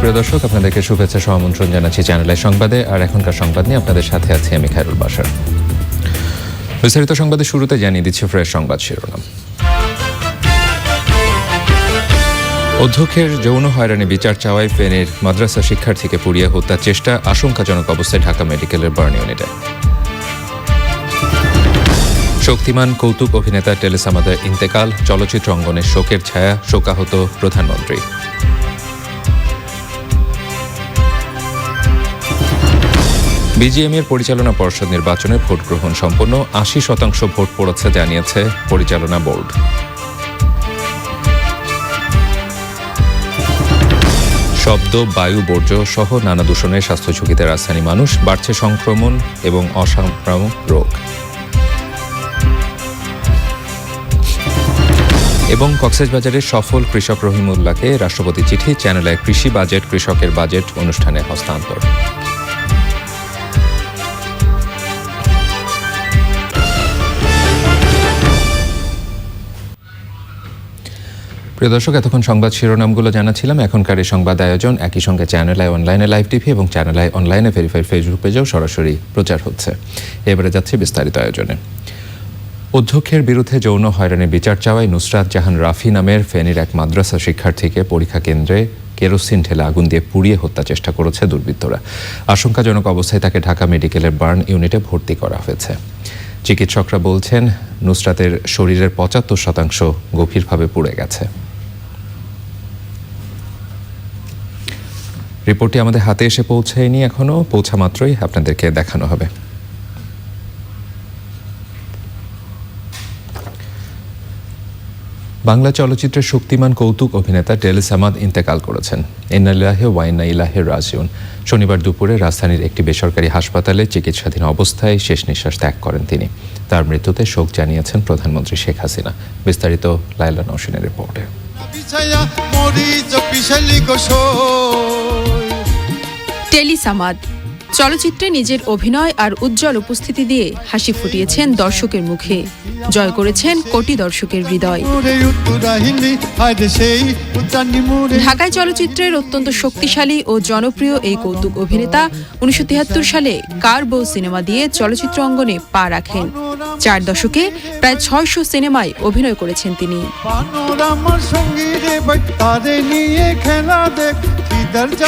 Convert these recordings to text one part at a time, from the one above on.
প্রিয় দর্শক, আপনাদেরকে শুভেচ্ছা সহ আমন্ত্রণ জানাচ্ছি চ্যানেলের সংবাদে। আর এখনকার সংবাদ নিয়ে আপনাদের সাথে আছি আমি খায়রুল বাসার বিস্তারিত সংবাদের শুরুতে জানিয়ে দিচ্ছি ফ্রেশ সংবাদ শিরোনাম। অধ্যক্ষের যৌন হয়রানি বিচার চাওয়ায় ফেনীর মাদ্রাসা শিক্ষার্থীকে পুড়িয়ে হত্যার চেষ্টা, আশঙ্কাজনক অবস্থায় ঢাকা মেডিকেলের বার্ন ইউনিটে শক্তিমান কৌতুক অভিনেতা টেলিসামাদের ইন্তেকাল, চলচ্চিত্র অঙ্গনের শোকের ছায়া, শোকাহত প্রধানমন্ত্রী। বিজিএম এর পরিচালনা পর্ষদ নির্বাচনে ভোট গ্রহণ সম্পন্ন আশি শতাংশ ভোট পড়েছে জানিয়েছে পরিচালনা বোর্ড। শব্দ, বায়ু, বর্জ্য সহ নানা দূষণের স্বাস্থ্য ঝুঁকিতে রাজধানী মানুষ বাড়ছে সংক্রমণ এবং অসংক্রামক রোগ। এবং কক্সবাজারের সফল কৃষক রহিমুল্লাহকে রাষ্ট্রপতি চিঠি, চ্যানেলে কৃষি বাজেট, কৃষকের বাজেট অনুষ্ঠানে হস্তান্তর। প্রিয় দর্শক, এতক্ষণ সংবাদ শিরোনামগুলো জানাচ্ছিলাম। এখনকার এই সংবাদ আয়োজন একই সঙ্গে চ্যানেল আই অনলাইনে লাইভ টিভি এবং চ্যানেল আই অনলাইনে ভেরিফাইড ফেসবুক পেজেও সরাসরি প্রচার হচ্ছে। এবারে যাচ্ছে বিস্তারিত আয়োজনে। অধ্যক্ষের বিরুদ্ধে যৌন হয়রানির বিচার চাওয়ায় নুসরাত জাহান রাফি নামের ফেনীর এক মাদ্রাসা শিক্ষার্থীকে পরীক্ষা কেন্দ্রে কেরোসিন ঢেলে আগুন দিয়ে পুড়িয়ে হত্যা চেষ্টা করেছে দুর্বৃত্তরা। আশঙ্কাজনক অবস্থায় তাকে ঢাকা মেডিকেলের বার্ন ইউনিটে ভর্তি করা হয়েছে। চিকিৎসকরা বলছেন, নুসরাতের শরীরের পঁচাত্তর শতাংশ গভীরভাবে পুড়ে গেছে। রিপোর্টটি আমাদের হাতে এসে পৌঁছায়নি এখনও। পৌঁছা মাত্রই আপনাদেরকে দেখানো হবে। বাংলা চলচ্চিত্রের শক্তিমান কৌতুক অভিনেতা টেলি সামাদ ইন্তেকাল করেছেন। ইন্নালিল্লাহে ওয়াইনা ইলাহে রাজিউন। শনিবার দুপুরে রাজধানীর একটি বেসরকারি হাসপাতালে চিকিৎসাধীন অবস্থায় শেষ নিঃশ্বাস ত্যাগ করেন তিনি। তার মৃত্যুতে শোক জানিয়েছেন প্রধানমন্ত্রী শেখ হাসিনা। বিস্তারিত লাইলা নৌসিনের রিপোর্টে। বিছায়া মরিচ পিছালি গোসই টেলিসামাদ চলচ্চিত্রে নিজের অভিনয় আর উজ্জ্বল উপস্থিতি দিয়ে হাসি ফুটিয়েছেন দর্শকের মুখে। জয় করেছেন কোটি দর্শকের হৃদয়। ঢাকায় চলচ্চিত্রের অত্যন্ত শক্তিশালী ও জনপ্রিয় এই কৌতুক অভিনেতা উনিশশো সালে কার বউ সিনেমা দিয়ে চলচ্চিত্র অঙ্গনে পা রাখেন। চার দশকে প্রায় ছয়শো সিনেমায় অভিনয় করেছেন তিনি।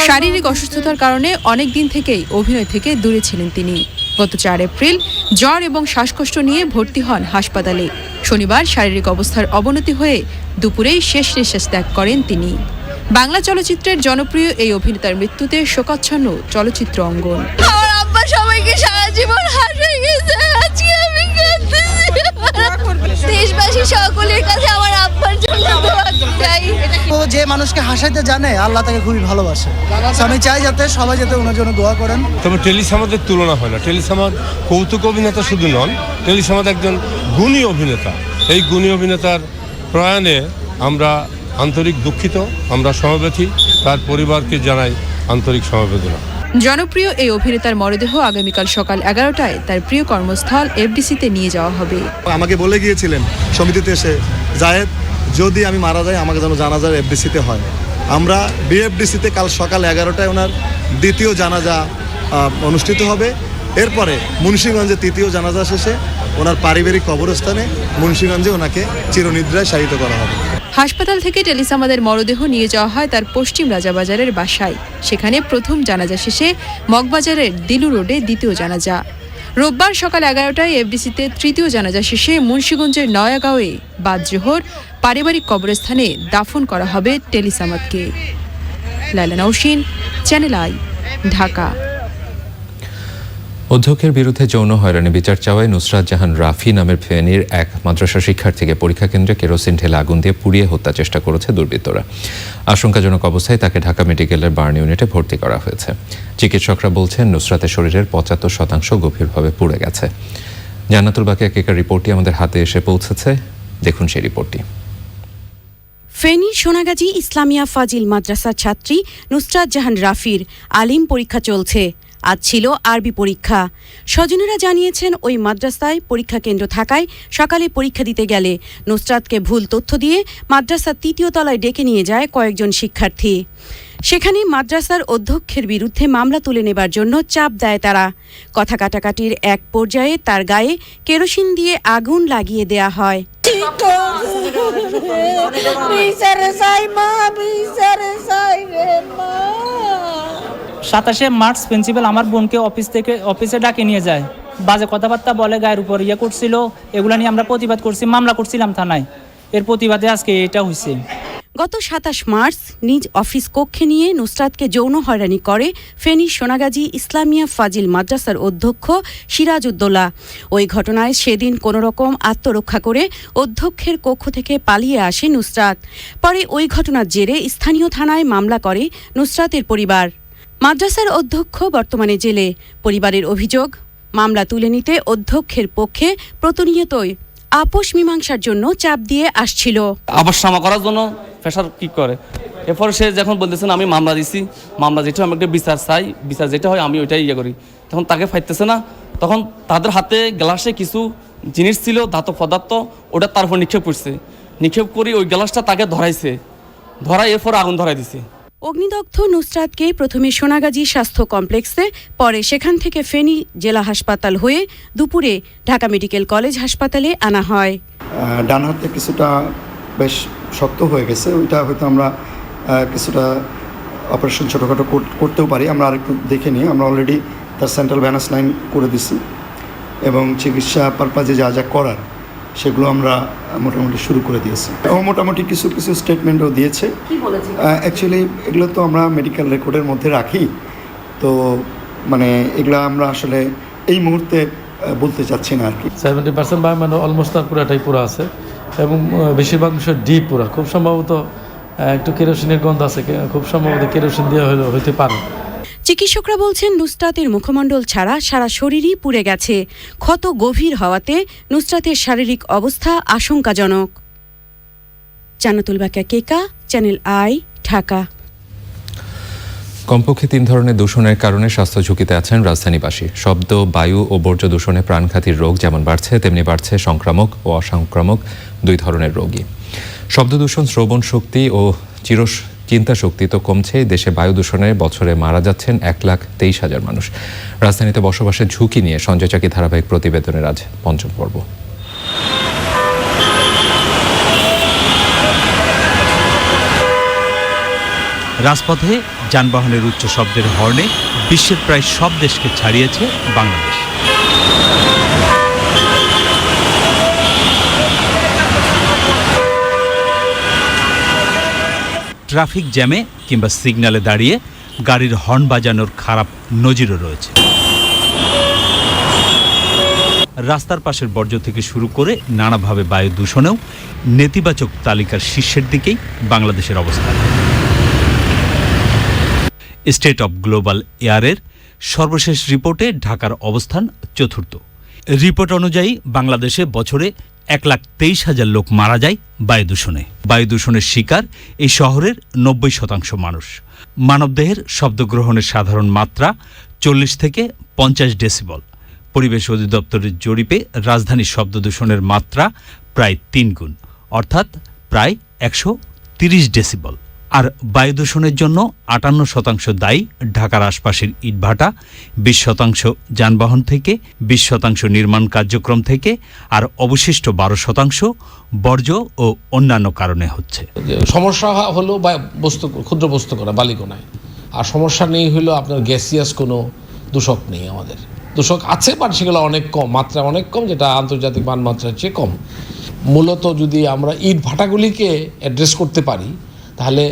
শারীরিক অসুস্থতার কারণে অনেক দিন থেকেই অভিনয় থেকে দূরে ছিলেন তিনি। গত চার এপ্রিল জ্বর এবং শ্বাসকষ্ট নিয়ে ভর্তি হন হাসপাতালে। শনিবার শারীরিক অবস্থার অবনতি হয়ে দুপুরেই শেষ নিঃশ্বাস ত্যাগ করেন তিনি। বাংলা চলচ্চিত্রের জনপ্রিয় এই অভিনেতার মৃত্যুতে শোকাচ্ছন্ন চলচ্চিত্র অঙ্গন। আমার আব্বা সবাইকে সারা জীবন গেছে। আজকে আমি দেশবাসী সকলের কাছে আমার আব্বার জন্য দোয়া চাই। ও যে মানুষকে হাসাইতে জানে আল্লাহ তাকে খুবই ভালোবাসে। আমি চাই যাতে সবাই যাতে ওনার জন্য দোয়া করেন। তবে টেলিসামাদের তুলনা হয় না। টেলিসামাদ কৌতুক অভিনেতা শুধু নন টেলিসামাদ একজন গুণী অভিনেতা। এই গুণী অভিনেতার প্রয়াণে আমরা আন্তরিক দুঃখিত আমরা সমবেথী তার পরিবারকে জানাই আন্তরিক সমবেদনা। জনপ্রিয় এই অভিনেতার মরদেহ আগামীকাল সকাল এগারোটায় তার প্রিয় কর্মস্থল এফডিসিতে নিয়ে যাওয়া হবে। আমাকে বলে গিয়েছিলেন, সমিতিতে এসে, জায়েদ, যদি আমি মারা যাই, আমাকে যেন জানাজার এফডিসিতে হয়। আমরা বিএফডিসিতে কাল সকাল এগারোটায় ওনার দ্বিতীয় জানাজা অনুষ্ঠিত হবে। এরপরে মুন্সীগঞ্জে তৃতীয় জানাজা শেষে ওনার পারিবারিক কবরস্থানে মুন্সীগঞ্জে ওনাকে চিরনিদ্রায় শায়িত করা হবে। হাসপাতাল থেকে টেলিসামাদের মরদেহ নিয়ে যাওয়া হয় তার পশ্চিম রাজাবাজারের বাসায়। সেখানে প্রথম জানাজা শেষে মগবাজারের দিলু রোডে দ্বিতীয় জানাজা। রোববার সকাল এগারোটায় এফডিসিতে তৃতীয় জানাজা শেষে মুন্সীগঞ্জের নয়াগাঁওয়ে বাদ জোহর পারিবারিক কবরস্থানে দাফন করা হবে টেলিসামাদকে। Laila Nousin Channel I, Dhaka. অধ্যক্ষের বিরুদ্ধে যৌন হয়রানি বিচার চাওয়ায় নুসরাত জাহান রাফি নামের ফেনীর এক মাদ্রাসা শিক্ষার্থীকে পরীক্ষা কেন্দ্রে কেরোসিন ঢেলে আগুন দিয়ে পুড়িয়ে হত্যা চেষ্টা করেছে দুর্বৃত্তরা। আশঙ্কাজনক অবস্থায় তাকে ঢাকা মেডিকেলের বার্ন ইউনিটে ভর্তি করা হয়েছে। চিকিৎসকরা বলছেন, নুসরাতের শরীরের পঁচাত্তর শতাংশ গভীরভাবে পুড়ে গেছে। জান্নাতুল বাকি একেকার রিপোর্টটি আমাদের হাতে এসে পৌঁছেছে। দেখুন সেই রিপোর্টটি। ফেনীর সোনাগাজী ইসলামিয়া ফাজিল মাদ্রাসার ছাত্রী নুসরাত জাহান রাফির আলিম পরীক্ষা চলছে। আজ ছিল আরবি পরীক্ষা। স্বজনেরা জানিয়েছেন, ওই মাদ্রাসায় পরীক্ষা কেন্দ্র থাকায় সকালে পরীক্ষা দিতে গেলে নুসরাতকে ভুল তথ্য দিয়ে মাদ্রাসার তৃতীয় তলায় ডেকে নিয়ে যায় কয়েকজন শিক্ষার্থী। সেখানে মাদ্রাসার অধ্যক্ষের বিরুদ্ধে মামলা তুলে নেবার জন্য চাপ দেয় তারা। কথা কাটাকাটির এক পর্যায়ে তার গায়ে কেরোসিন দিয়ে আগুন লাগিয়ে দেয়া হয়। মা সাতাশে মার্চ প্রিন্সিপাল আমার বোনকে অফিস থেকে, অফিসে ডাকে নিয়ে যায়। বাজে কথাবার্তা বলে, গায়ের উপর ইয়ে করছিল। এগুলো নিয়ে আমরা প্রতিবাদ করছি, মামলা করছিলাম থানায়। এর প্রতিবাদে আজকে এটা হয়েছে গত সাতাশ মার্চ নিজ অফিস কক্ষে নিয়ে নুসরাতকে যৌন হয়রানি করে ফেনী সোনাগাজী ইসলামিয়া ফাজিল মাদ্রাসার অধ্যক্ষ সিরাজউদ্দৌলা। ওই ঘটনায় সেদিন কোনোরকম আত্মরক্ষা করে অধ্যক্ষের কক্ষ থেকে পালিয়ে আসে নুসরাত। পরে ওই ঘটনার জেরে স্থানীয় থানায় মামলা করে নুসরাতের পরিবার। মাদ্রাসার অধ্যক্ষ বর্তমানে জেলে। পরিবারের অভিযোগ, মামলা তুলে নিতে অধ্যক্ষের পক্ষে প্রতিনিয়তই আপোষ মীমাংসার জন্য চাপ দিয়ে আসছিল। আবার সামা করার জন্য প্রেশার কি করে? এরপর সে যখন বলতেছেন আমি মামলা দিছি। মামলা যেটা আমি একটা বিচার চাই। বিচার যেটা হয়, আমি ওইটাই ইয়ে করি। তখন তাকে ফাইতেছে না। তখন তাদের হাতে গ্লাসে কিছু জিনিস ছিল, ধাতব পদার্থ, ওটা তার উপর নিক্ষেপ করছে। নিক্ষেপ করে ওই গ্লাসটা তাকে ধরাইছে। ধরাই এরপর আগুন ধরাই দিছে। অগ্নিদগ্ধ নুসরাতকে প্রথমে সোনাগাজী স্বাস্থ্য কমপ্লেক্সে, পরে সেখান থেকে ফেনী জেলা হাসপাতাল হয়ে দুপুরে ঢাকা মেডিকেল কলেজ হাসপাতালে আনা হয়। ডান হাতে কিছুটা বেশ শক্ত হয়ে গেছে, ওইটা হয়তো আমরা কিছুটা অপারেশন ছোটোখাটো করতেও পারি, আমরা আরেকটু দেখে নিই, আমরা অলরেডি তার সেন্ট্রাল ভ্যানাস লাইন করে দিছি, এবং চিকিৎসা পারপাজে যা যা করার। সেগুলো আমরা মোটামুটি শুরু করে দিয়েছি। ও মোটামুটি কিছু কিছু স্টেটমেন্টও দিয়েছে। অ্যাকচুয়ালি এগুলো তো আমরা মেডিকেল রেকর্ডের মধ্যে রাখি। তো মানে এগুলো আমরা আসলে এই মুহূর্তে বলতে চাচ্ছি না আর কি। সেভেন্টি পার্সেন্ট বা মানে অলমোস্ট তার পুরাটাই পুরো আছে। এবং বেশিরভাগ বিষয় ডিপ পুরা। খুব সম্ভবত একটু কেরোসিনের গন্ধ আছে। কে- খুব সম্ভবত কেরোসিন দিয়ে হলে হইতে পারে। চিকিৎসকরা বলছেন, নুসরাতের মুখমণ্ডল ছাড়া সারা শরীরই পুড়ে গেছে। ক্ষত গভীর হওয়াতে নুসরাতের শারীরিক অবস্থা আশঙ্কাজনক। জানাতুল বাকা কেকা চ্যানেল আই, ঢাকা। কমপক্ষে তিন ধরনের দূষণের কারণে স্বাস্থ্য ঝুঁকিতে আছেন রাজধানীবাসী। শব্দ, বায়ু ও বর্জ্য দূষণে প্রাণঘাতীর রোগ যেমন বাড়ছে, তেমনি বাড়ছে সংক্রামক ও অসংক্রামক দুই ধরনের রোগী শব্দ দূষণ, শ্রবণ শক্তি ও চির চিন্তা শক্তি তো কমছে, দেশে বায়ু দূষণে বছরে মারা যাচ্ছেন এক লাখ তেইশ হাজার মানুষ। রাজধানীতে বসবাসের ঝুঁকি নিয়ে সঞ্জয় চাকি ধারাবাহিক প্রতিবেদনের আজ পঞ্চম পর্ব। রাজপথে যানবাহনের উচ্চ শব্দের হর্নে বিশ্বের প্রায় সব দেশকে ছাড়িয়েছে বাংলাদেশ। ট্রাফিক জ্যামে কিংবা সিগন্যালে দাঁড়িয়ে গাড়ির হর্ন বাজানোর খারাপ নজিরও রয়েছে। রাস্তার পাশের বর্জ্য থেকে শুরু করে নানাভাবে বায়ু দূষণেও নেতিবাচক তালিকার শীর্ষের দিকেই বাংলাদেশের অবস্থান স্টেট অব গ্লোবাল এয়ারের সর্বশেষ রিপোর্টে ঢাকার অবস্থান চতুর্থ। রিপোর্ট অনুযায়ী বাংলাদেশে বছরে এক লাখ তেইশ হাজার লোক মারা যায় বায়ু দূষণে। বায়ু দূষণের শিকার এই শহরের নব্বই শতাংশ মানুষ। মানবদেহের শব্দগ্রহণের সাধারণ মাত্রা চল্লিশ থেকে পঞ্চাশ ডেসিবল। পরিবেশ অধিদপ্তরের জরিপে রাজধানীর শব্দ দূষণের মাত্রা প্রায় তিন গুণ, অর্থাৎ প্রায় একশো তিরিশ ডেসিবল। আর বায়ু দূষণের জন্য আটান্ন শতাংশ দায়ী ঢাকার আশপাশের ইটভাটা, বিশ শতাংশ যানবাহন থেকে, বিশ শতাংশ নির্মাণ কার্যক্রম থেকে, আর অবশিষ্ট বারো শতাংশ বর্জ্য ও অন্যান্য কারণে হচ্ছে। সমস্যা হলো বস্তু, ক্ষুদ্র বস্তু করা বালিকোনায় আর সমস্যা নেই হলো আপনার গ্যাসিয়াস কোনো দূষক নেই আমাদের। দূষক আছে বাট সেগুলো অনেক কম, মাত্রা অনেক কম, যেটা আন্তর্জাতিক মানমাত্রার চেয়ে কম। মূলত যদি আমরা ইট ভাটাগুলিকে অ্যাড্রেস করতে পারি তাহলে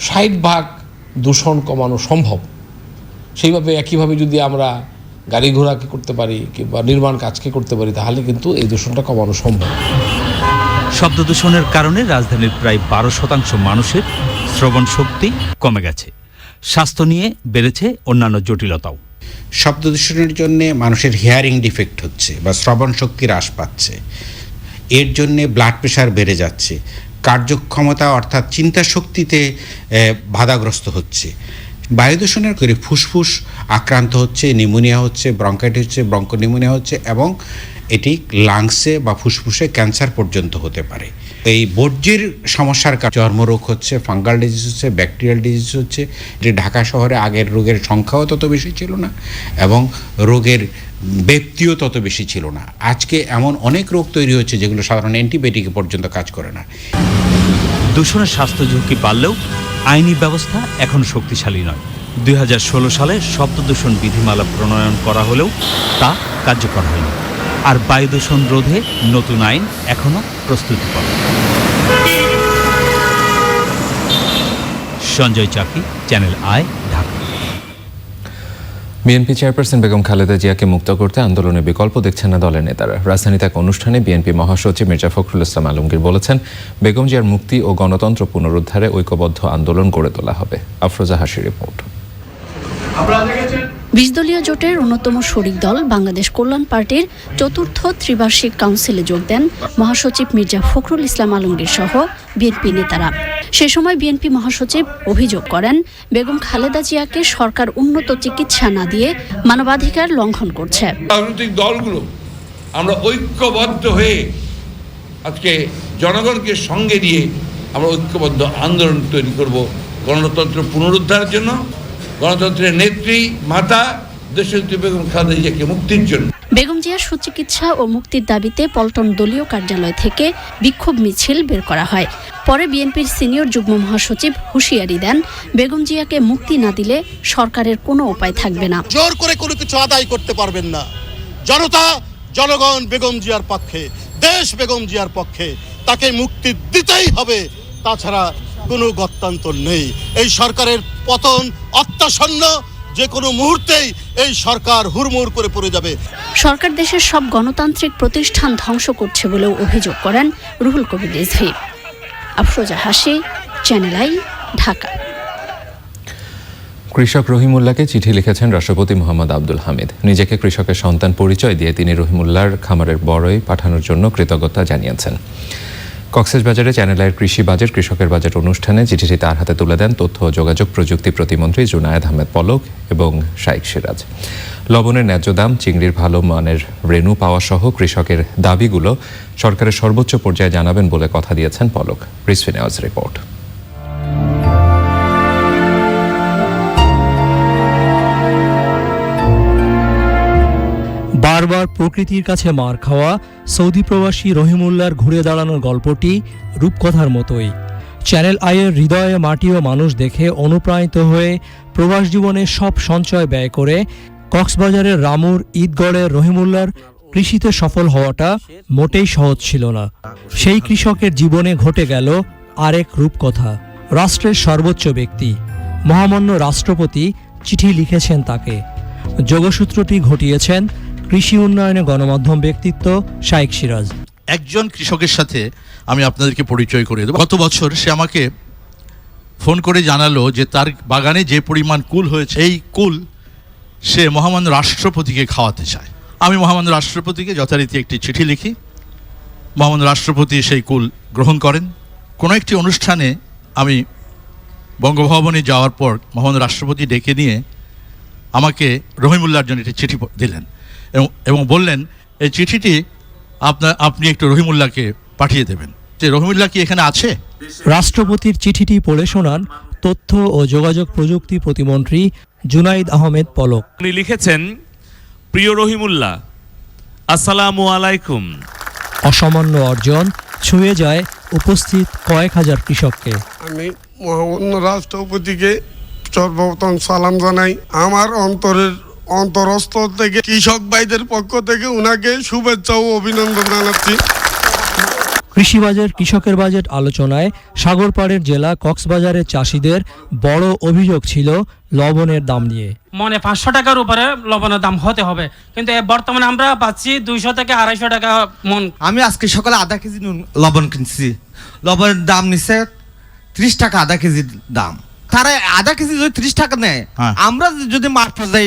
ষাট ভাগ দূষণ কমানো সম্ভব। সেইভাবে একইভাবে যদি আমরা গাড়ি ঘোড়াকে করতে পারি কিংবা নির্মাণ কাজকে করতে পারি তাহলে কিন্তু এই দূষণটা কমানো সম্ভব। শব্দ দূষণের কারণে রাজধানীর প্রায় বারো শতাংশ মানুষের শ্রবণ শক্তি কমে গেছে। স্বাস্থ্য নিয়ে বেড়েছে অন্যান্য জটিলতাও। শব্দ দূষণের জন্য মানুষের হিয়ারিং ডিফেক্ট হচ্ছে বা শ্রবণ শক্তি হ্রাস পাচ্ছে। এর জন্যে ব্লাড প্রেশার বেড়ে যাচ্ছে। কার্যক্ষমতা অর্থাৎ চিন্তা শক্তিতে বাধাগ্রস্ত হচ্ছে। বায়ু দূষণের করে ফুসফুস আক্রান্ত হচ্ছে নিউমোনিয়া হচ্ছে, ব্রঙ্কাইটিস হচ্ছে ব্রঙ্কো নিমোনিয়া হচ্ছে এবং এটি লাংসে বা ফুসফুসে ক্যান্সার পর্যন্ত হতে পারে। এই বর্জ্যের সমস্যার কারণে চর্মরোগ হচ্ছে, ফাঙ্গাল ডিজিজ হচ্ছে, ব্যাকটেরিয়াল ডিজিজ হচ্ছে, যে ঢাকা শহরে আগের রোগের সংখ্যাও তত বেশি ছিল না এবং রোগের ব্যক্তিও তত বেশি ছিল না। আজকে এমন অনেক রোগ তৈরি হচ্ছে যেগুলো সাধারণ অ্যান্টিবায়োটিক পর্যন্ত কাজ করে না। দূষণের স্বাস্থ্য ঝুঁকি বাড়লেও আইনি ব্যবস্থা এখন শক্তিশালী নয়। দুই সালে শব্দ দূষণ বিধিমালা প্রণয়ন করা হলেও তা কার্যকর হয়নি। আর বায়ু দূষণ রোধে নতুন আইন এখনও প্রস্তুতি পর Sanjay Chaki Channel I Dhaka BNP chairperson Begum Khaleda জিয়াকে মুক্ত করতে আন্দোলনের বিকল্প দেখছেন না দলের নেতারা। রাজধানীতে এক অনুষ্ঠানে বিএনপি মহাসচিব মির্জা ফখরুল ইসলাম আলমগীর বলেছেন বেগম জিয়ার মুক্তি ও গণতন্ত্র পুনরুদ্ধারে ঐক্যবদ্ধ আন্দোলন গড়ে তোলা হবে। আফরোজা হাসির রিপোর্ট। বিশ দলীয় জোটের অন্যতম শরিক দল বাংলাদেশ কল্যাণ পার্টির চতুর্থ ত্রিবার্ষিক কাউন্সিলে যোগ দেন মহাসচিব মির্জা ফখরুল ইসলাম আলমগীর সহ বিএনপি নেতারা। সে সময় বিএনপি মহাসচিব অভিযোগ করেন, বেগম খালেদা জিয়াকে সরকার উন্নত চিকিৎসা না দিয়ে মানবাধিকার লঙ্ঘন করছে। রাজনৈতিক দলগুলো, আমরা ঐক্যবদ্ধ হয়ে আজকে জনগণকে সঙ্গে নিয়ে আমরা ঐক্যবদ্ধ আন্দোলন তৈরি করব গণতন্ত্র পুনরুদ্ধারের জন্য। গণতন্ত্রের নেত্রী মাতা দেশনেত্রী বেগম খালেদা জিয়াকে মুক্তির জন্য। বেগম জিয়ার সুচিকিৎসা ও মুক্তির দাবিতে পল্টন দলীয় কার্যালয় থেকে বিক্ষোভ মিছিল বের করা হয়। পরে বিএনপির সিনিয়র যুগ্ম মহাসচিব হুঁশিয়ারি দেন বেগম জিয়াকে মুক্তি না দিলে সরকারের কোনো উপায় থাকবে না। জোর করে কোনো কিছু আদায় করতে পারবেন না। জনতা জনগণ বেগম জিয়ার পক্ষে দেশ বেগম জিয়ার পক্ষে তাকে মুক্তি দিতেই হবে। তাছাড়া কোনো গত্যান্তর নেই। এই সরকারের পতন অত্যাসন্ন যে কোনো মুহূর্তেই এই সরকার হুড়মুড় করে পড়ে যাবে। সরকার দেশের সব গণতান্ত্রিক প্রতিষ্ঠান ধ্বংস করছে বলেও অভিযোগ করেন রুহুল কবির রিজভি। আফরোজা হাসি চ্যানেল আই ঢাকা। কৃষক রহিমুল্লাহকে চিঠি লিখেছেন রাষ্ট্রপতি মোহাম্মদ আব্দুল হামিদ। নিজেকে কৃষকের সন্তান পরিচয় দিয়ে তিনি রহিমুল্লাহর খামারের বড়ই পাঠানোর জন্য কৃতজ্ঞতা জানিয়েছেন। কক্সবাজারে চ্যানেলের কৃষি বাজেট, কৃষকের বাজেট অনুষ্ঠানে চিঠিটি তার হাতে তুলে দেন তথ্য ও যোগাযোগ প্রযুক্তি প্রতিমন্ত্রী জুনায়দ আহমেদ পলক এবং শাইক সিরাজ। লবণের ন্যায্য দাম, চিংড়ির ভালো মানের রেণু পাওয়া সহ কৃষকের দাবিগুলো সরকারের সর্বোচ্চ পর্যায়ে জানাবেন বলে কথা দিয়েছেন পলক। রিসফি নেওয়াজ রিপোর্ট। বারবার প্রকৃতির কাছে মার খাওয়া, সৌদি প্রবাসী রহিমুল্লার ঘুরে দাঁড়ানোর গল্পটি রূপকথার মতোই। চ্যানেল আইয়ের হৃদয়ে মাটি ও মানুষ দেখে অনুপ্রাণিত হয়ে প্রবাস জীবনে সব সঞ্চয় ব্যয় করে কক্সবাজারের রামুর ঈদগড়ের রহিমুল্লার কৃষিতে সফল হওয়াটা মোটেই সহজ ছিল না। সেই কৃষকের জীবনে ঘটে গেল আরেক রূপকথা, রাষ্ট্রের সর্বোচ্চ ব্যক্তি। মহামান্য রাষ্ট্রপতি চিঠি লিখেছেন তাকে। যোগসূত্রটি ঘটিয়েছেন কৃষি উন্নয়নে গণমাধ্যম ব্যক্তিত্ব শাইক সিরাজ। একজন কৃষকের সাথে আমি আপনাদেরকে পরিচয় করে দেবো। গত বছর সে আমাকে ফোন করে জানালো যে তার বাগানে যে পরিমাণ কুল হয়েছে, এই কুল সে মহামান্য রাষ্ট্রপতিকে খাওয়াতে চায়। আমি মহামান্য রাষ্ট্রপতিকে যথারীতি একটি চিঠি লিখি। মহামান্য রাষ্ট্রপতি সেই কুল গ্রহণ করেন। কোনো একটি অনুষ্ঠানে আমি বঙ্গভবনে যাওয়ার পর মহামান্য রাষ্ট্রপতি ডেকে নিয়ে আমাকে রহিমুল্লাহর জন্য একটি চিঠি দিলেন। এবং এবং বললেন এই চিঠিটি আপনার আপনি একটু রহিমুল্লাহকে পাঠিয়ে দেবেন। যে রহিমুল্লাহ কি এখানে আছে? রাষ্ট্রপতির চিঠিটি পড়ে শোনান তথ্য ও যোগাযোগ প্রযুক্তি প্রতিমন্ত্রী জুনাইদ আহমেদ পলক। উনি লিখেছেন প্রিয় রহিমুল্লাহ আসসালামু আলাইকুম। অসামান্য অর্জন ছুঁয়ে যায় উপস্থিত কয়েক হাজার কৃষককে। আমি মহামান্য রাষ্ট্রপতিকে সর্বপ্রথম সালাম জানাই। আমার অন্তরের অন্তরস্থ থেকে কৃষক ভাইদের পক্ষ থেকে উনাকে শুভেচ্ছা ও অভিনন্দন জানাচ্ছি। কৃষি বাজেট কৃষকের বাজেট আলোচনায় সাগরপাড়ের জেলা কক্সবাজারের চাষিদের বড় অভিযোগ ছিল লবণের দাম নিয়ে। মনে পাঁচশো টাকার উপরে লবণের দাম হতে হবে। কিন্তু বর্তমানে আমরা পাচ্ছি দুইশো থেকে আড়াইশো টাকা মন। আমি আজকে সকালে আধা কেজি লবণ কিনছি। লবণের দাম নিছে ত্রিশ টাকা আধা কেজির দাম। তারা আধা কেজি যদি ত্রিশ টাকা নেয় আমরা যদি মাঠ যাই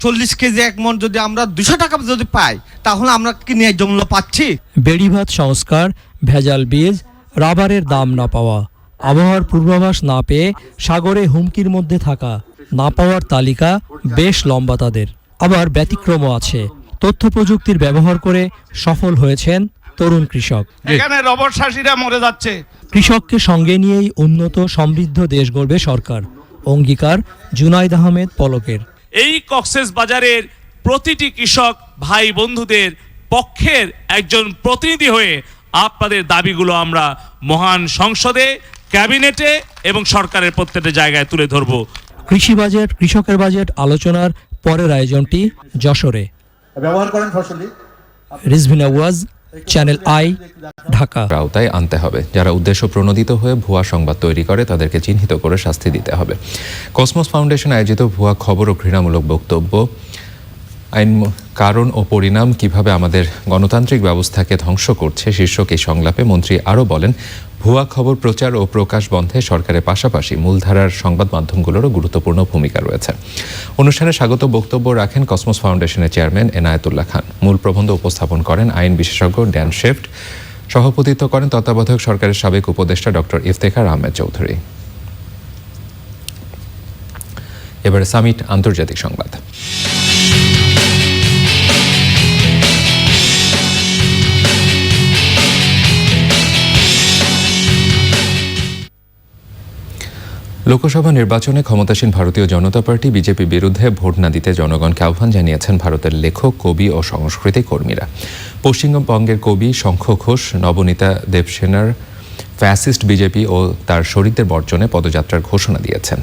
চল্লিশ কেজি এক মন যদি আমরা দুশো টাকা যদি পাই তাহলে আমরা কি ন্যায্য মূল্য পাচ্ছি? বেড়িভাত সংস্কার ভেজাল বীজ রাবারের দাম না পাওয়া আবহাওয়ার পূর্বাভাস না পেয়ে সাগরে হুমকির মধ্যে থাকা না পাওয়ার তালিকা বেশ লম্বা তাদের। আবার ব্যতিক্রমও আছে। তথ্য প্রযুক্তির ব্যবহার করে সফল হয়েছেন তরুণ কৃষক। এখানে রবট শাসীরা মরে যাচ্ছে। কৃষককে সঙ্গে নিয়েই উন্নত সমৃদ্ধ দেশ গড়বে সরকার। অঙ্গীকার জুনাইদ আহমেদ পলকের। এই কক্সেস বাজারের প্রতিটি কৃষক ভাই বন্ধুদের পক্ষের একজন প্রতিনিধি হয়ে আপনাদের দাবিগুলো আমরা মহান সংসদে ক্যাবিনেটে এবং সরকারের প্রত্যেকটা জায়গায় তুলে ধরবো। কৃষি বাজেট কৃষকের বাজেট আলোচনার পরের আয়োজনটি যশোরে। ব্যবহার করেন ফসলি। রিজভিন আওয়াজ চ্যানেল আই ঢাকা আওতায় আনতে হবে। যারা উদ্দেশ্য প্রণোদিত হয়ে ভুয়া সংবাদ তৈরি করে, তাদেরকে চিহ্নিত করে শাস্তি দিতে হবে। কসমস ফাউন্ডেশন আয়োজিত ভুয়া খবর ও ঘৃণামূলক বক্তব্য। আইন, কারণ ও পরিণাম কীভাবে আমাদের গণতান্ত্রিক ব্যবস্থাকে ধ্বংস করছে, শীর্ষক এই সংলাপে মন্ত্রী আরও বলেন ভুয়া খবর প্রচার ও প্রকাশ বন্ধে সরকারের পাশাপাশি মূলধারার সংবাদ মাধ্যমগুলোরও গুরুত্বপূর্ণ ভূমিকা রয়েছে। অনুষ্ঠানে স্বাগত বক্তব্য রাখেন কসমোস ফাউন্ডেশনের চেয়ারম্যান এনায়েতুল্লাহ খান। মূল প্রবন্ধ উপস্থাপন করেন আইন বিশেষজ্ঞ ড্যান শেফট। সভাপতিত্ব করেন তত্ত্বাবধায়ক সরকারের সাবেক উপদেষ্টা ডক্টর ইফতেখার আহমেদ চৌধুরী। এবারে সামিট আন্তর্জাতিক সংবাদ। লোকসভা নির্বাচনে ক্ষমতাসীন ভারতীয় জনতা পার্টি বিজেপি বিরুদ্ধে ভোট না দিতে জনগণকে আহ্বান জানিয়েছেন ভারতের লেখক, কবি ও সংস্কৃতি কর্মীরা। পশ্চিমবঙ্গের কবি শঙ্খ ঘোষ, নবনীতা দেবসেনার ফ্যাসিস্ট বিজেপি ও তার শরিকদের বর্জনে পদযাত্রার ঘোষণা দিয়েছেন।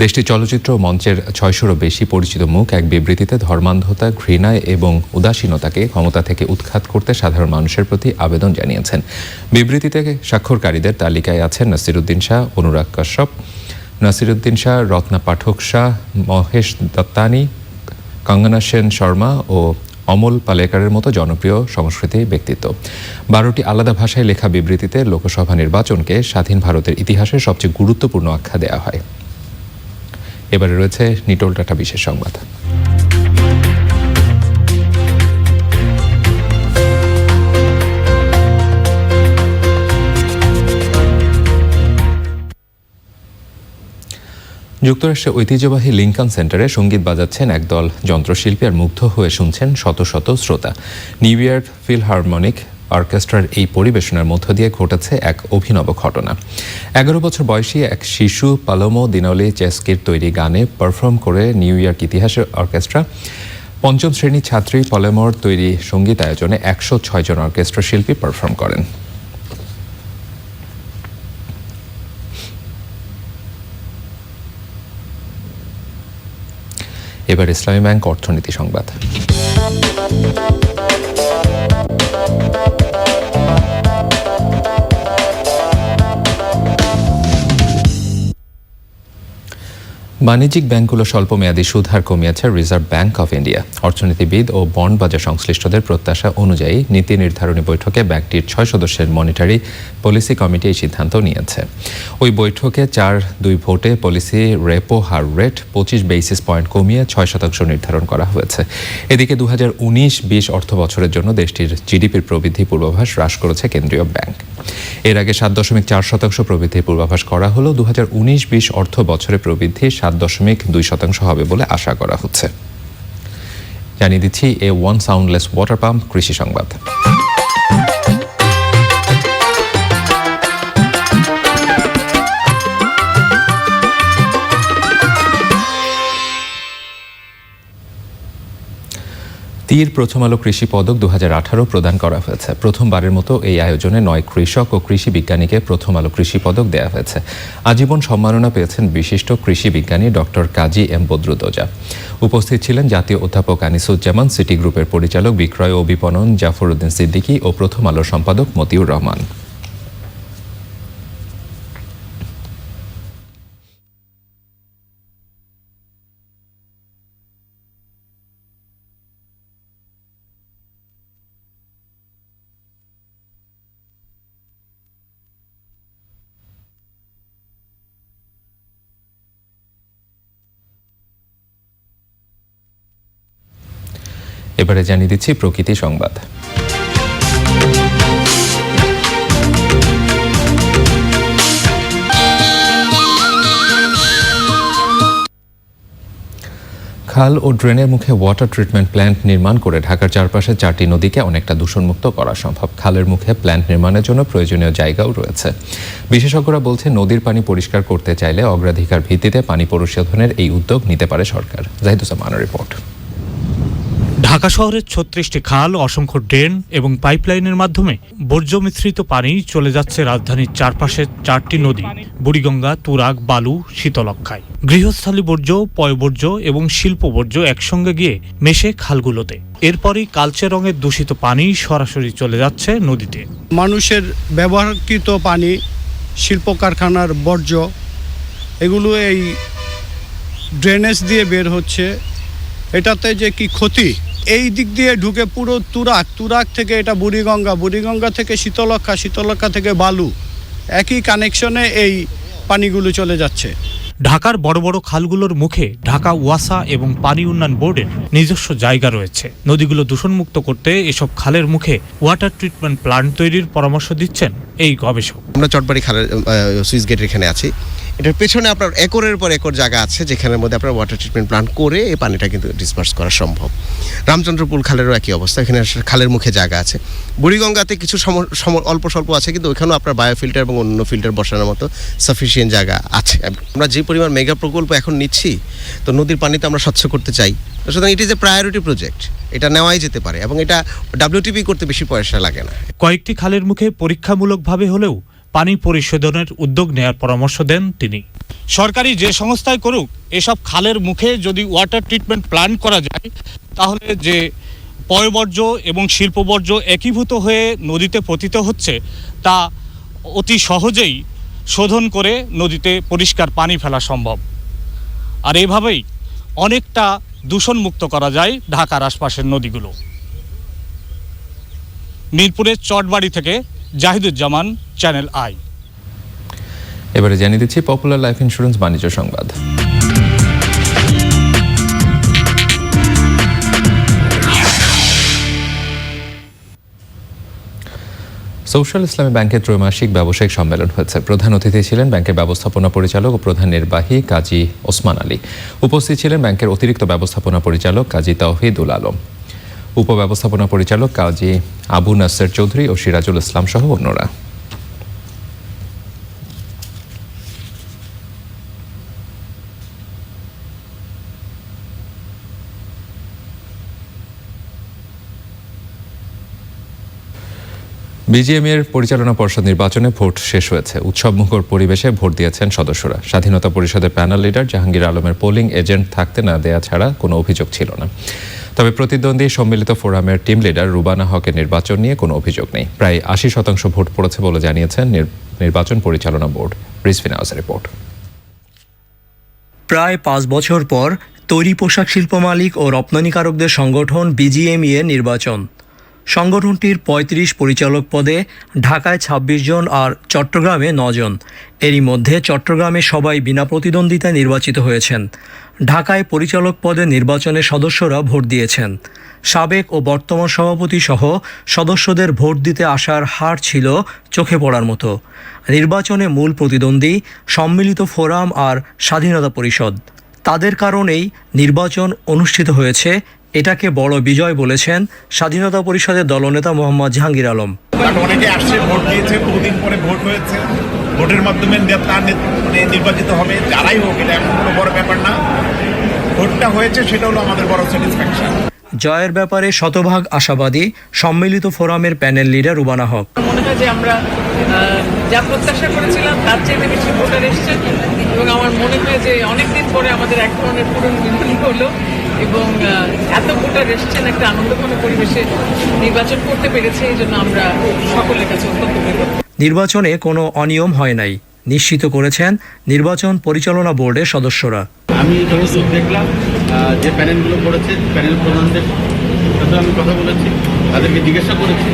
দেশটির চলচ্চিত্র মঞ্চের ছয়শোরও বেশি পরিচিত মুখ এক বিবৃতিতে ধর্মান্ধতা, ঘৃণা এবং উদাসীনতাকে ক্ষমতা থেকে উৎখাত করতে সাধারণ মানুষের প্রতি আবেদন জানিয়েছেন। বিবৃতিতে স্বাক্ষরকারীদের তালিকায় আছেন নাসিরুদ্দিন শাহ, অনুরাগ কাশ্যপ নাসিরুদ্দিন শাহ, রত্না পাঠক শাহ, মহেশ দত্তানি, কঙ্গনা সেন শর্মা ও অমল পালেকারের মতো জনপ্রিয় সংস্কৃতি ব্যক্তিত্ব। বারোটি আলাদা ভাষায় লেখা বিবৃতিতে লোকসভা নির্বাচনকে স্বাধীন ভারতের ইতিহাসের সবচেয়ে গুরুত্বপূর্ণ আখ্যা দেওয়া হয়। এবারে রয়েছে নিটোল টাটা বিশেষ সংবাদ। যুক্তরাষ্ট্রের ঐতিহ্যবাহী লিঙ্কন সেন্টারে সংগীত বাজাচ্ছেন একদল যন্ত্রশিল্পী আর মুগ্ধ হয়ে শুনছেন শত শত শ্রোতা। নিউ ইয়র্ক ফিল ফিলহারমোনিক অর্কেস্ট্রার এই পরিবেশনার মধ্য দিয়ে ঘটেছে এক অভিনব ঘটনা। এগারো বছর বয়সী এক শিশু পালোমো দিনলি চেস্কির তৈরি গানে পারফর্ম করে নিউ ইয়র্ক ইতিহাসের অর্কেস্ট্রা। পঞ্চম শ্রেণির ছাত্রী পলেমোর তৈরি সংগীত আয়োজনে একশো ছয় জন অর্কেস্ট্রা শিল্পী পারফর্ম করেন। এবার ইসলামী ব্যাংক অর্থনীতি সংবাদ। বাণিজ্যিক ব্যাংকগুলো স্বল্প মেয়াদী সুদ হার কমিয়েছে রিজার্ভ ব্যাংক অফ ইন্ডিয়া অর্থনীতিবিদ ও বন্ড বাজার সংশ্লিষ্টদের প্রত্যাশা অনুযায়ী নীতি নির্ধারণী বৈঠকে ব্যাংকটির ছয় সদস্যের মনিটারি পলিসি কমিটি এই সিদ্ধান্ত নিয়েছে। ওই বৈঠকে চার দুই ভোটে পলিসি রেপো হার রেট পঁচিশ বেসিস পয়েন্ট কমিয়ে ছয় শতাংশ নির্ধারণ করা হয়েছে। এদিকে দু হাজার উনিশ বিশ অর্থ বছরের জন্য দেশটির জিডিপির প্রবৃদ্ধি পূর্বাভাস হ্রাস করেছে কেন্দ্রীয় ব্যাংক। এর আগে সাত দশমিক চার শতাংশ প্রবৃদ্ধির পূর্বাভাস করা হলো। দু হাজার উনিশ বিশ অর্থ বছরে প্রবৃদ্ধি সাত দশমিক দুই শতাংশ হবে বলে আশা করা হচ্ছে। জানিয়ে দিচ্ছি A one soundless water pump কৃষি সংবাদ। তীর প্রথম আলো কৃষি পদক দু হাজার আঠারো প্রদান করা হয়েছে। প্রথমবারের মতো এই আয়োজনে নয় কৃষক ও কৃষি বিজ্ঞানীকে প্রথম আলো কৃষি পদক দেওয়া হয়েছে। আজীবন সম্মাননা পেয়েছেন বিশিষ্ট কৃষি বিজ্ঞানী ডক্টর কাজী এম বদ্রুদোজা উপস্থিত ছিলেন জাতীয় অধ্যাপক আনিসুজ্জামান, সিটি গ্রুপের পরিচালক বিক্রয় ও বিপণন জাফর উদ্দিন সিদ্দিকী ও প্রথম আলো সম্পাদক মতিউর রহমান। জানিয়ে দিচ্ছি প্রকৃতি সংবাদ। খাল ও ড্রেনের মুখে ওয়াটার ট্রিটমেন্ট প্ল্যান্ট নির্মাণ করে ঢাকার চারপাশে চারটি নদীকে অনেকটা দূষণমুক্ত করা সম্ভব। খালের মুখে প্ল্যান্ট নির্মাণের জন্য প্রয়োজনীয় জায়গাও রয়েছে। বিশেষজ্ঞরা বলছে, নদীর পানি পরিষ্কার করতে চাইলে অগ্রাধিকার ভিত্তিতে পানি পরিশোধনের এই উদ্যোগ নিতে পারে সরকার। জাহিদুজ্জামানের রিপোর্ট। ঢাকা শহরের ছত্রিশটি খাল, অসংখ্য ড্রেন এবং পাইপলাইনের মাধ্যমে বর্জ্য মিশ্রিত পানি চলে যাচ্ছে রাজধানীর চারপাশের চারটি নদী, বুড়িগঙ্গা, তুরাগ, বালু শীতলক্ষায় গৃহস্থালী বর্জ্য, পয়বর্জ্য এবং শিল্প বর্জ্য একসঙ্গে গিয়ে মেশে খালগুলোতে। এরপরই কালচে রঙের দূষিত পানি সরাসরি চলে যাচ্ছে নদীতে। মানুষের ব্যবহারকৃত পানি শিল্প কারখানার বর্জ্য, এগুলো এই ড্রেনেজ দিয়ে বের হচ্ছে। এটাতে যে কি ক্ষতি? এই দিক দিয়ে ঢুকে পুরো তুরাক তুরাক থেকে এটা বুড়িগঙ্গা বুড়িগঙ্গা থেকে শীতলক্ষা শীতলক্ষা থেকে বালু। একই কানেকশনে এই পানিগুলো চলে যাচ্ছে। ঢাকার বড় বড় খালগুলোর মুখে ঢাকা ওয়াসা এবং পানি উন্নয়ন বোর্ডের নিজস্ব জায়গা রয়েছে। নদীগুলো দূষণমুক্ত করতে এসব খালের মুখে ওয়াটার ট্রিটমেন্ট প্ল্যান্ট তৈরির পরামর্শ দিচ্ছেন এই গবেষক। আমরা চটবাড়ি খালের সুইচ গেটের এখানে আছি। এটার পেছনে আপনার একরের পর একর জায়গা আছে, যেখানের মধ্যে আপনার ওয়াটার ট্রিটমেন্ট প্ল্যান্ট করে এই পানিটা কিন্তু ডিসপার্স করা সম্ভব। রামচন্দ্রপুর খালেরও একই অবস্থা, এখানে খালের মুখে জায়গা আছে। বুড়িগঙ্গাতে কিছু সম- অল্প স্বল্প আছে, কিন্তু ওইখানেও আপনার বায়োফিল্টার এবং অন্য ফিল্টার বসানোর মতো সাফিসিয়েন্ট জায়গা আছে। আমরা যে পরিমাণ মেগা প্রকল্প এখন নিচ্ছি, তো নদীর পানিতে আমরা স্বচ্ছ করতে চাই। তো সুতরাং it is a priority project এটা নেওয়াই যেতে পারে। এবং এটা ডাব্লিউটিপি করতে বেশি পয়সা লাগে না। কয়েকটি খালের মুখে পরীক্ষামূলকভাবে হলেও পানি পরিশোধনের উদ্যোগ নেওয়ার পরামর্শ দেন তিনি। সরকারি যে সংস্থায় করুক, এসব খালের মুখে যদি ওয়াটার ট্রিটমেন্ট প্ল্যান করা যায়, তাহলে যে পয়বর্জ্য এবং শিল্পবর্জ্য একীভূত হয়ে নদীতে পতিত হচ্ছে, তা অতি সহজেই শোধন করে নদীতে পরিষ্কার পানি ফেলা সম্ভব। আর এভাবেই অনেকটা দূষণমুক্ত করা যায় ঢাকার আশপাশের নদীগুলো। মিরপুরের চটবাড়ি থেকে জাহিদুজ্জামান চ্যানেল আই এবারে জানিয়ে দিচ্ছি পপুলার লাইফ ইন্স্যুরেন্স বাণিজ্য সংবাদ। সোশ্যাল ইসলামী ব্যাংকের ত্রৈমাসিক ব্যবসায়িক সম্মেলন হয়েছে। প্রধান অতিথি ছিলেন ব্যাংকের ব্যবস্থাপনা পরিচালক ও প্রধান নির্বাহী কাজী ওসমান আলী। উপস্থিত ছিলেন ব্যাংকের অতিরিক্ত ব্যবস্থাপনা পরিচালক কাজী তাওহিদুল আলম। উপব্যবস্থাপনা পরিচালক কাজী আবু নাসের চৌধুরী ও সিরাজুল ইসলাম সহ অন্যরা। বিজিএম এর পরিচালনা পর্ষদ নির্বাচনে ভোট শেষ হয়েছে। উৎসবমুখর পরিবেশে ভোট দিয়েছেন সদস্যরা। স্বাধীনতা পরিষদের প্যানেল লিডার জাহাঙ্গীর আলমের পোলিং এজেন্ট থাকতে না দেয়া ছাড়া কোনো অভিযোগ ছিল না। তবে প্রতিদ্বন্দ্বী সম্মিলিত ফোরামের টিম লিডার রুবানা হকের নির্বাচন নিয়ে কোনো অভিযোগ নেই। প্রায় আশি শতাংশ ভোট পড়েছে বলে জানিয়েছেন নির- নির্বাচন পরিচালনা বোর্ড হাউসের রিপোর্ট। প্রায় পাঁচ বছর পর তৈরি পোশাক শিল্প মালিক ও রপ্তানিকারকদের সংগঠন বিজিএমইএ নির্বাচন। সংগঠনটির ৩৫ পরিচালক পদে ঢাকায় ২৬ জন আর চট্টগ্রামে জন। এরই মধ্যে চট্টগ্রামে সবাই বিনা প্রতিদ্বন্দ্বিতায় নির্বাচিত হয়েছেন। ঢাকায় পরিচালক পদে নির্বাচনে সদস্যরা ভোট দিয়েছেন। সাবেক ও বর্তমান সভাপতি সহ সদস্যদের ভোট দিতে আসার হার ছিল চোখে পড়ার মতো। নির্বাচনে মূল প্রতিদ্বন্দ্বী, সম্মিলিত ফোরাম আর স্বাধীনতা পরিষদ। তাদের কারণেই নির্বাচন অনুষ্ঠিত হয়েছে এটাকে বড় বিজয় বলেছেন স্বাধীনতা পরিষদের দলনেতা মোহাম্মদ জাহাঙ্গীর আলম। অনেকে আসছে ভোট দিয়েছে বহুদিন পরে ভোট হয়েছে। ভোটের মাধ্যমে মানে নির্বাচিত হবে যারাই হোক এটা এমন কোনো বড় ব্যাপার না। ভোটটা হয়েছে সেটা হলো আমাদের বড় স্যাটিসফ্যাকশন। জয়ের ব্যাপারে শতভাগ আশাবাদী সম্মিলিত ফোরামের প্যানেল লিডার রুবানা হক। মনে হয় যে আমরা আহ, যা প্রত্যাশা করেছিলাম তার চেয়ে বেশি ভোটার এসছে। এবং আমার মনে হয় যে অনেকদিন পরে আমাদের এক ধরনের পূরণ মিলন হলো এবং এত ভোটার এসছেন একটা আনন্দঘন পরিবেশে নির্বাচন করতে পেরেছে এই জন্য আমরা সকলের কাছে অত্যন্ত নির্বাচনে কোনো অনিয়ম হয় নাই নিশ্চিত করেছেন নির্বাচন পরিচালনা বোর্ডের সদস্যরা। আমি যতদূর দেখলাম আহ, যে প্যানেলগুলো করেছে প্যানেল প্রধানদের সাথে আমি কথা বলেছি তাদেরকে জিজ্ঞাসা করেছি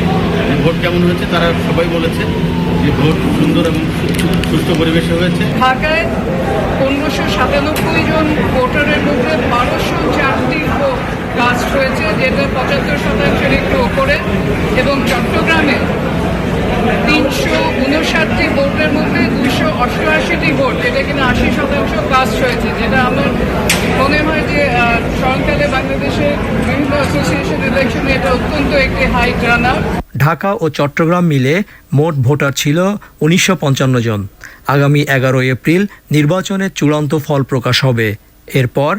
ভোট কেমন হয়েছে তারা সবাই বলেছে। ঢাকায় পনেরোশো সাতানব্বই জন ভোটারের মধ্যে বারোশো চারটি কাস্ট হয়েছে, যেটা পঁচাত্তর শতাংশের একটু ওপরে। এবং চট্টগ্রামে তিনশো উনষাটটি ভোটের মধ্যে দুশো অষ্টআশিটি ভোট, যেটা কিনা আশি শতাংশ কাস্ট হয়েছে, যেটা আমার মনে হয় যে স্মরণকালে বাংলাদেশের বিভিন্ন অ্যাসোসিয়েশন ইলেকশনে এটা অত্যন্ত একটি হাই টার্ন ঢাকা ও চট্টগ্রাম মিলে মোট ভোটার ছিল উনিশশো পঞ্চান্ন জন। আগামী এগারোই এপ্রিল নির্বাচনের চূড়ান্ত ফল প্রকাশ হবে। এরপর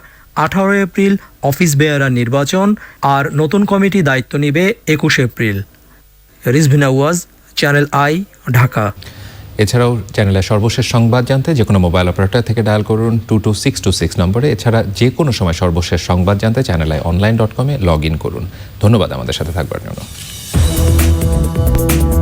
আঠারো এপ্রিল অফিস বেয়ারা নির্বাচন আর নতুন কমিটি দায়িত্ব নেবে একুশ April. Rizvina Waz, Channel I, Dhaka. এছাড়াও চ্যানেলের সর্বশেষ সংবাদ জানতে যে কোনো মোবাইল অপারেটর থেকে ডায়াল করুন two two six two six নম্বরে। এছাড়া যে কোনো সময় সর্বশেষ সংবাদ জানতে চ্যানেল আই অনলাইন ডট কমে লগ ইন করুন। ধন্যবাদ আমাদের সাথে থাকবার জন্য। Thank you.